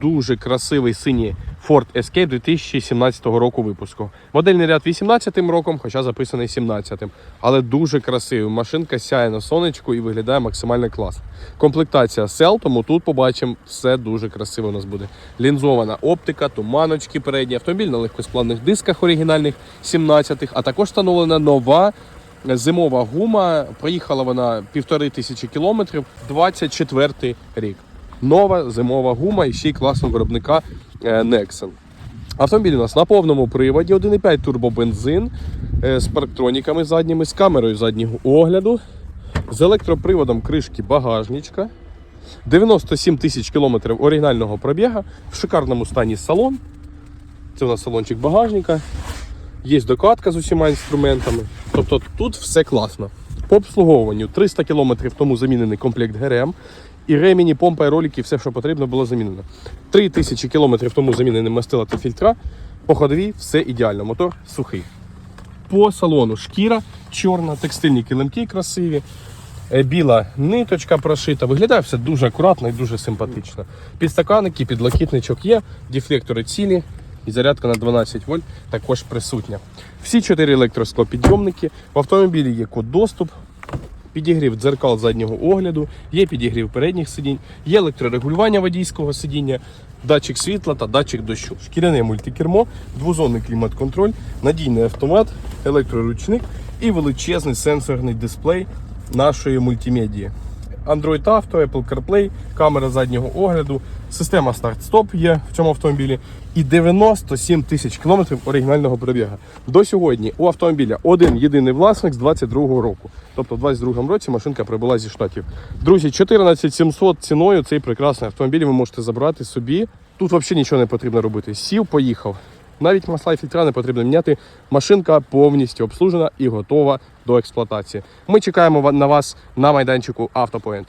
Дуже красивий синій Ford Escape 2017 року випуску. Модельний ряд 18 роком, хоча записаний 17-м. Але дуже красивий. Машинка сяє на сонечку і виглядає максимально класно. Комплектація сел, тому тут побачимо все дуже красиво у нас буде. Лінзована оптика, туманочки передні, автомобіль на легкосплавних дисках оригінальних 17-х, а також встановлена нова зимова гума. Проїхала вона півтори тисячі кілометрів, 24 рік. Нова зимова гума і ще й класного виробника е, Nexen. Автомобіль у нас на повному приводі, 1,5 турбобензин е, з парктроніками задніми, з камерою заднього огляду, з електроприводом кришки багажничка. 97 тисяч кілометрів оригінального пробіга, в шикарному стані салон. Це у нас салончик багажника. Є докатка з усіма інструментами. Тобто тут все класно. По обслуговуванню 300 км тому замінений комплект ГРМ. І ремені, помпа і ролики, все, що потрібно, було замінено. 3000 км тому замінені мастила та фільтра. По ходовій все ідеально. Мотор сухий. По салону шкіра чорна, текстильні килимки красиві. Е, Біла ниточка прошита. Виглядає все дуже акуратно і дуже симпатично. Підстаканники, підлокітничок є, дефлектори цілі і зарядка на 12 вольт також присутня. Всі чотири електросклопідйомники. В автомобілі є код доступ, підігрів дзеркал заднього огляду, є підігрів передніх сидінь, є електрорегулювання водійського сидіння, датчик світла та датчик дощу, шкіряне мультикермо, двозонний клімат-контроль, надійний автомат, електроручник і величезний сенсорний дисплей нашої мультимедії. Android Auto, Apple CarPlay, камера заднього огляду, система старт-стоп є в цьому автомобілі і 97 тисяч кілометрів оригінального пробіга. До сьогодні у автомобіля один єдиний власник з 22-го року. Тобто в 22-му році машинка прибула зі штатів. Друзі, 14 700 ціною цей прекрасний автомобіль ви можете забрати собі. Тут взагалі нічого не потрібно робити. Сів, поїхав. Навіть масла і фільтра не потрібно міняти. Машинка повністю обслужена і готова до експлуатації. Ми чекаємо на вас на майданчику Автопоінт.